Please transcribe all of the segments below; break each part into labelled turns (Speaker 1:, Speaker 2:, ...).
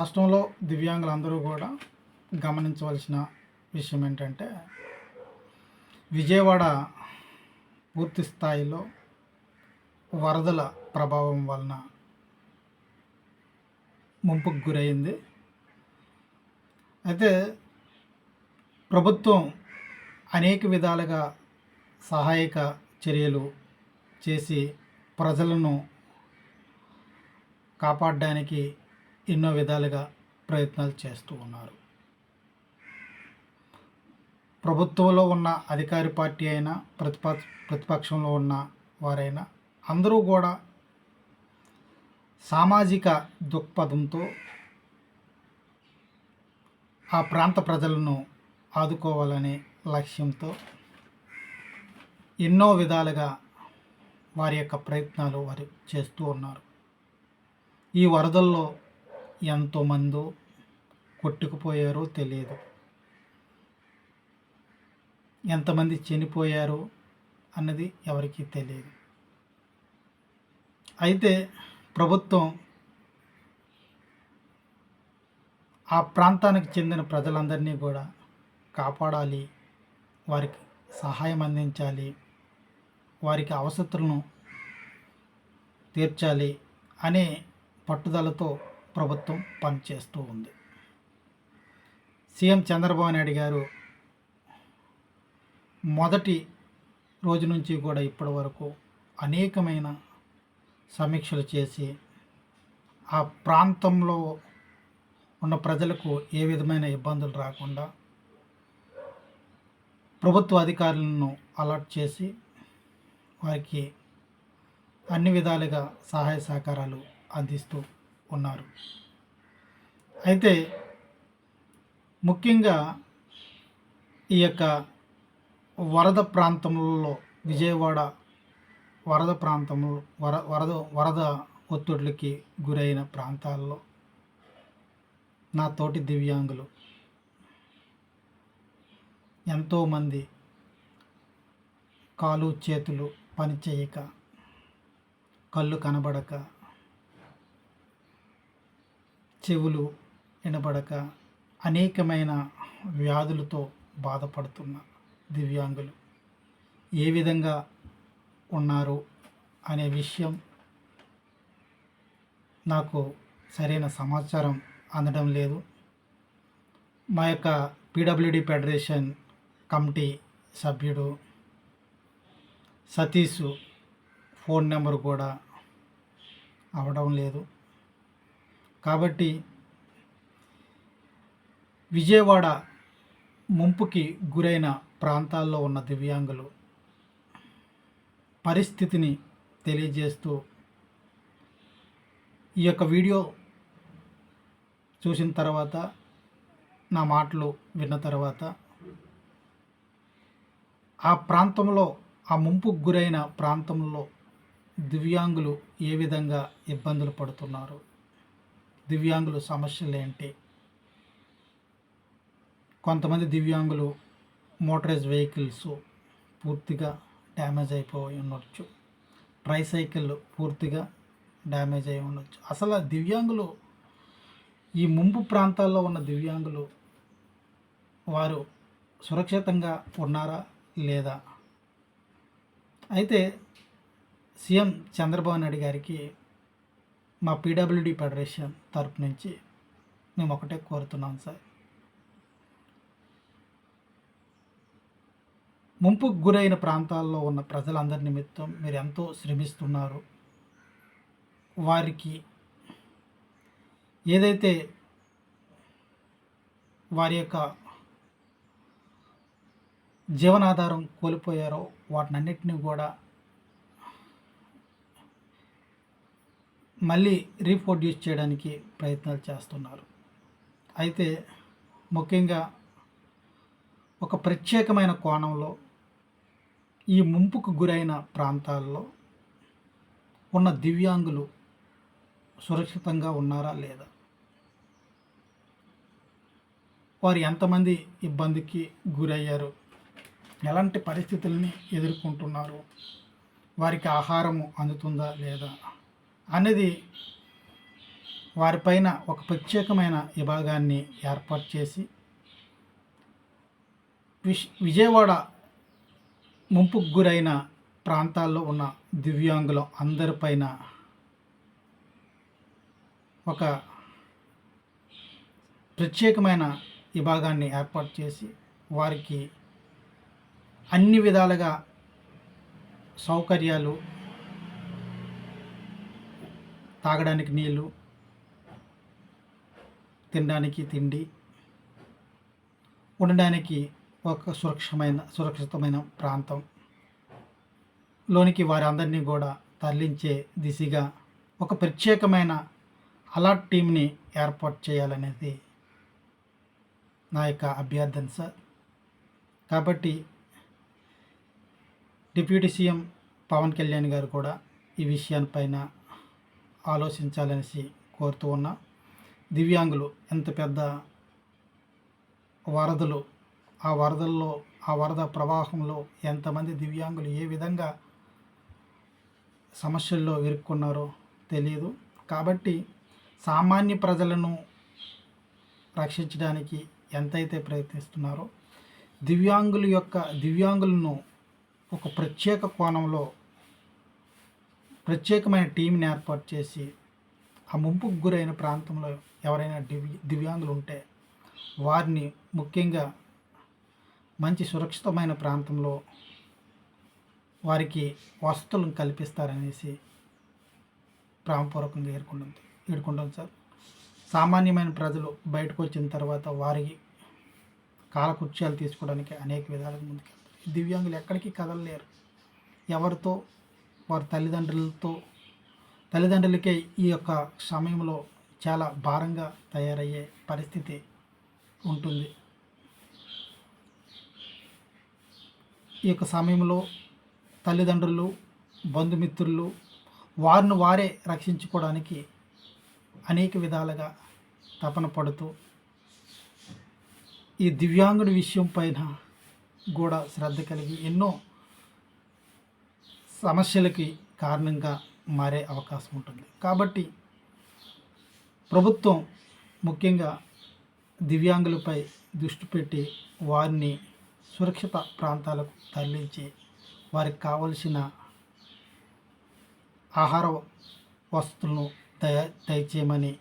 Speaker 1: రాష్ట్రంలో దివ్యాంగులందరూ కూడా గమనించవలసిన విషయం ఏంటంటే విజయవాడ పూర్తి స్థాయిలో వరదల ప్రభావం వలన ముంపుకు గురైంది. అయితే ప్రభుత్వం అనేక విధాలుగా సహాయక చర్యలు చేసి ప్రజలను కాపాడడానికి ఎన్నో విధాలుగా ప్రయత్నాలు చేస్తూ ఉన్నారు. ప్రభుత్వంలో ఉన్న అధికారి పార్టీ అయినా ప్రతిప ప్రతిపక్షంలో ఉన్న వారైనా అందరూ కూడా సామాజిక దృక్పథంతో ఆ ప్రాంత ప్రజలను ఆదుకోవాలనే లక్ష్యంతో ఎన్నో విధాలుగా వారి యొక్క ప్రయత్నాలు వారు చేస్తూ ఉన్నారు. ఈ వరదల్లో ఎంతోమందో కొట్టుకుపోయారో తెలియదు. ఎంతమంది చనిపోయారో అన్నది ఎవరికీ తెలియదు. అయితే ప్రభుత్వం ఆ ప్రాంతానికి చెందిన ప్రజలందరినీ కూడా కాపాడాలి వారికి సహాయం అందించాలి వారికి అవసరతలను తీర్చాలి అనే పట్టుదలతో ప్రభుత్వం పనిచేస్తూ ఉంది. సీఎం చంద్రబాబు నాయుడు గారు మొదటి రోజు నుంచి కూడా ఇప్పటి వరకు అనేకమైన సమీక్షలు చేసి ఆ ప్రాంతంలో ఉన్న ప్రజలకు ఏ విధమైన ఇబ్బందులు రాకుండా ప్రభుత్వ అధికారులను అలర్ట్ చేసి వారికి అన్ని విధాలుగా సహాయ సహకారాలు అందిస్తూ ఉన్నారు. అయితే ముఖ్యంగా ఈ యొక్క వరద ప్రాంతంలో విజయవాడ వరద ప్రాంతంలో వర వరద వరద ఒత్తిడికి గురైన ప్రాంతాల్లో నా తోటి దివ్యాంగులు ఎంతోమంది కాలు చేతులు పనిచేయక కళ్ళు కనబడక చెవులు వినబడక అనేకమైన వ్యాధులతో బాధపడుతున్న దివ్యాంగులు. ఏ విధంగా ఉన్నారు అనే విషయం నాకు సరైన సమాచారం అందడం లేదు. మా యొక్క పీడబ్ల్యూడి ఫెడరేషన్ కమిటీ సభ్యుడు సతీష్ ఫోన్ నెంబర్ కూడా అవడం లేదు. కాబట్టి విజయవాడ ముంపుకి గురైన ప్రాంతాల్లో ఉన్న దివ్యాంగులు పరిస్థితిని తెలియజేస్తూ ఈ యొక్క వీడియో చూసిన తర్వాత నా మాటలు విన్న తర్వాత ఆ ప్రాంతంలో ఆ ముంపుకు గురైన ప్రాంతంలో దివ్యాంగులు ఏ విధంగా ఇబ్బందులు పడుతున్నారు? దివ్యాంగుల సమస్యలు ఏంటి? కొంతమంది దివ్యాంగులు మోటరైజ్ వెహికల్స్ పూర్తిగా డ్యామేజ్ అయిపోయి ఉండొచ్చు. ట్రైసైకిల్ పూర్తిగా డ్యామేజ్ అయి ఉండొచ్చు. అసలు ఆ దివ్యాంగులు ఈ ముంపు ప్రాంతాల్లో ఉన్న దివ్యాంగులు వారు సురక్షితంగా ఉన్నారా లేదా? అయితే సీఎం చంద్రబాబు నాయుడు గారికి మా పీడబ్ల్యూడి ఫెడరేషన్ తరపు నుంచి మేము ఒకటే కోరుతున్నాం సార్. ముంపుకు గురైన ప్రాంతాల్లో ఉన్న ప్రజలందరి నిమిత్తం మీరు ఎంతో శ్రమిస్తున్నారు. వారికి ఏదైతే వారి యొక్క జీవనాధారం కోల్పోయారో వాటినన్నిటినీ కూడా మళ్ళీ రీప్రొడ్యూస్ చేయడానికి ప్రయత్నాలు చేస్తున్నారు. అయితే ముఖ్యంగా ఒక ప్రత్యేకమైన కోణంలో ఈ ముంపుకు గురైన ప్రాంతాల్లో ఉన్న దివ్యాంగులు సురక్షితంగా ఉన్నారా లేదా? వారు ఎంతమంది ఇబ్బందికి గురయ్యారు? ఎలాంటి పరిస్థితుల్ని ఎదుర్కొంటున్నారు? వారికి ఆహారము అందుతుందా లేదా? అనేది వారిపైన ఒక ప్రత్యేకమైన విభాగాన్ని ఏర్పాటు చేసి విష్ విజయవాడ ముంపుకు గురైన ప్రాంతాల్లో ఉన్న దివ్యాంగుల అందరిపైన ఒక ప్రత్యేకమైన విభాగాన్ని ఏర్పాటు చేసి వారికి అన్ని విధాలుగా సౌకర్యాలు తాగడానికి నీళ్ళు తినడానికి తిండి ఉండడానికి ఒక సురక్షమైన సురక్షితమైన ప్రాంతం. లోనికి వారందరినీ కూడా తరలించే దిశగా ఒక ప్రత్యేకమైన అలర్ట్ టీంని ఏర్పాటు చేయాలనేది నా యొక్క అభ్యర్థన సార్. కాబట్టి డిప్యూటీ సీఎం పవన్ కళ్యాణ్ గారు కూడా ఈ విషయాలపైన ఆలోచించాలనేసి కోరుతూ ఉన్నా. దివ్యాంగులు ఎంత పెద్ద వరదలు ఆ వరదల్లో ఆ వరద ప్రవాహంలో ఎంతమంది దివ్యాంగులు ఏ విధంగా సమస్యల్లో ఇరుక్కున్నారో తెలియదు కాబట్టి సామాన్య ప్రజలను రక్షించడానికి ఎంతైతే ప్రయత్నిస్తున్నారో దివ్యాంగుల యొక్క దివ్యాంగులను ఒక ప్రత్యేక కోణంలో ప్రత్యేకమైన టీంని ఏర్పాటు చేసి ఆ ముంపుకు గురైన ప్రాంతంలో ఎవరైనా దివ్య దివ్యాంగులు ఉంటే వారిని ముఖ్యంగా మంచి సురక్షితమైన ప్రాంతంలో వారికి వసతులను కల్పిస్తారనేసి ప్రామపూర్వకంగా ఏర్కొంటుంది ఏడుకుంటాం సార్. సామాన్యమైన ప్రజలు బయటకు వచ్చిన తర్వాత వారికి కాలకృత్యాలు తీసుకోవడానికి అనేక విధాలుగా ముందుకెళ్తారు. దివ్యాంగులు ఎక్కడికి కదలలేరు. ఎవరితో వారి తల్లిదండ్రులతో తల్లిదండ్రులకే ఈ యొక్క సమయంలో చాలా భారంగా తయారయ్యే పరిస్థితి ఉంటుంది. ఈ యొక్క సమయంలో తల్లిదండ్రులు బంధుమిత్రులు వారిని వారే రక్షించుకోవడానికి అనేక విధాలుగా తపన పడుతూ ఈ దివ్యాంగుడి విషయం పైన కూడా శ్రద్ధ కలిగి ఎన్నో సమస్యలకి కారణంగా మారే అవకాశం ఉంటుంది. కాబట్టి ప్రభుత్వం ముఖ్యంగా దివ్యాంగులపై దృష్టి పెట్టి వారిని సురక్షిత ప్రాంతాలకు తరలించి వారికి కావలసిన ఆహార వస్తువులను దయ దయచేయమని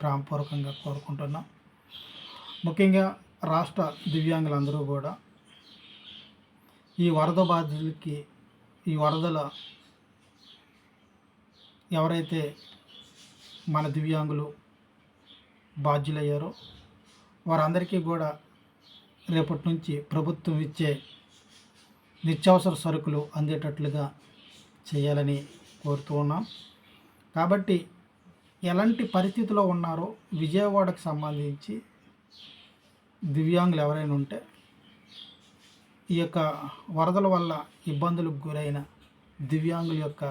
Speaker 1: ప్రాణపూర్వకంగా కోరుకుంటున్నాం. ముఖ్యంగా రాష్ట్ర దివ్యాంగులందరూ కూడా ఈ వరద బాధితులకి ఈ వరదల ఎవరైతే మన దివ్యాంగులు బాధ్యులయ్యారో వారందరికీ కూడా రేపటి నుంచి ప్రభుత్వం ఇచ్చే నిత్యావసర సరుకులు అందేటట్లుగా చేయాలని కోరుతూ ఉన్నాం. కాబట్టి ఎలాంటి పరిస్థితిలో ఉన్నారో విజయవాడకు సంబంధించి దివ్యాంగులు ఎవరైనా ఉంటే ఈ యొక్క వరదల వల్ల ఇబ్బందులకు గురైన దివ్యాంగుల యొక్క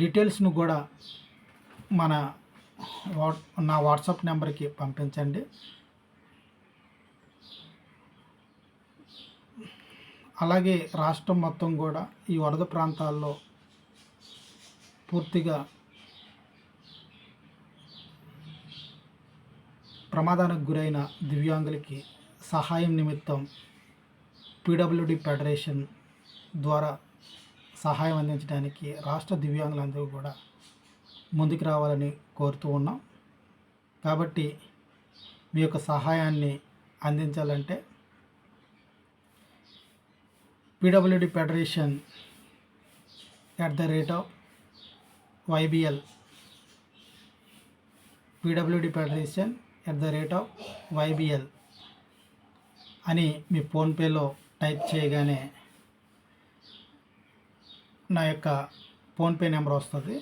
Speaker 1: డీటెయిల్స్ను కూడా మన నా వాట్సాప్ నెంబర్కి పంపించండి. అలాగే రాష్ట్రం మొత్తం కూడా ఈ వరద ప్రాంతాల్లో పూర్తిగా ప్రమాదానికి గురైన దివ్యాంగులకి సహాయం నిమిత్తం పీడబ్ల్యూడి ఫెడరేషన్ ద్వారా సహాయం అందించడానికి రాష్ట్ర దివ్యాంగులందరూ కూడా ముందుకు రావాలని కోరుతూ ఉన్నాం. కాబట్టి మీ యొక్క సహాయాన్ని అందించాలంటే PWD federation at the rate of YBL PWD federation at the rate of YBL అని మీ ఫోన్పేలో టైప్ చేయగానే నా యొక్క ఫోన్పే నెంబర్ వస్తుంది.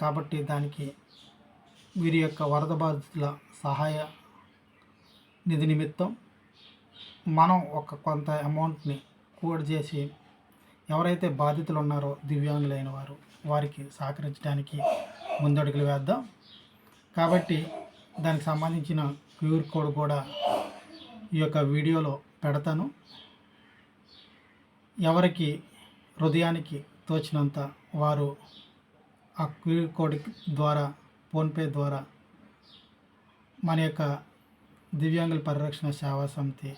Speaker 1: కాబట్టి దానికి వీరి యొక్క వరద బాధితుల సహాయ నిధి నిమిత్తం మనం ఒక కొంత అమౌంట్ని కూడ చేసి ఎవరైతే బాధితులు ఉన్నారో దివ్యాంగులైన వారు వారికి సహకరించడానికి ముందడుగులు వేద్దాం. కాబట్టి దానికి సంబంధించిన క్యూర్ కోడ్ కూడా ఈ యొక్క వీడియోలో పెడతాను. ఎవరికి హృదయానికి తోచినంత వారు ఆ క్యూఆర్ కోడ్ ద్వారా ఫోన్పే ద్వారా మన యొక్క దివ్యాంగుల పరిరక్షణ సేవా సమితి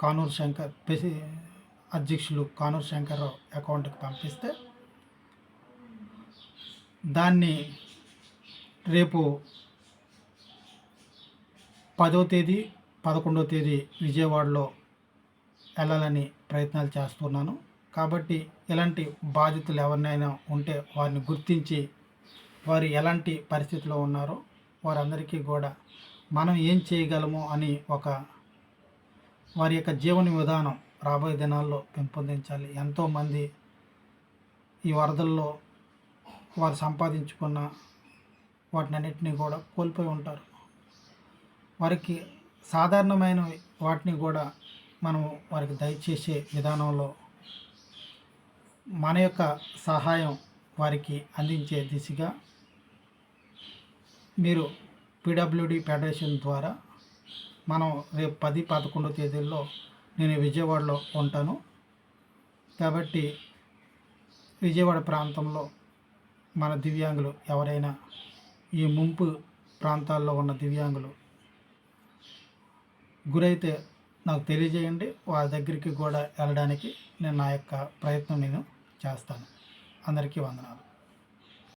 Speaker 1: కానూరు శంకర్ ప్రెసి అధ్యక్షులు కానూరు శంకర్రావు అకౌంట్కి పంపిస్తే దాన్ని రేపు పదో తేదీ పదకొండవ తేదీ విజయవాడలో వెళ్ళాలని ప్రయత్నాలు చేస్తున్నాను. కాబట్టి ఇలాంటి బాధితులు ఎవరినైనా ఉంటే వారిని గుర్తించి వారు ఎలాంటి పరిస్థితిలో ఉన్నారో వారందరికీ కూడా మనం ఏం చేయగలము అని ఒక వారి యొక్క జీవన విధానం రాబోయే దినాల్లో పెంపొందించాలి. ఎంతోమంది ఈ వరదల్లో వారు సంపాదించుకున్న వాటినన్నింటినీ కూడా కోల్పోయి ఉంటారు. వారికి సాధారణమైన వాటిని కూడా మనం వారికి దయచేసే విధానంలో మన యొక్క సహాయం వారికి అందించే దిశగా మీరు పీడబ్ల్యూడి ఫెడరేషన్ ద్వారా మనం రేపు పది పదకొండో తేదీల్లో నేను విజయవాడలో ఉంటాను. కాబట్టి విజయవాడ ప్రాంతంలో మన దివ్యాంగులు ఎవరైనా ఈ ముంపు ప్రాంతాల్లో ఉన్న దివ్యాంగులు గురైతే నాకు తెలియజేయండి. వాళ్ళ దగ్గరికి కూడా వెళ్ళడానికి నేను నా యొక్క ప్రయత్నం నేను చేస్తాను. అందరికీ వందనాలు.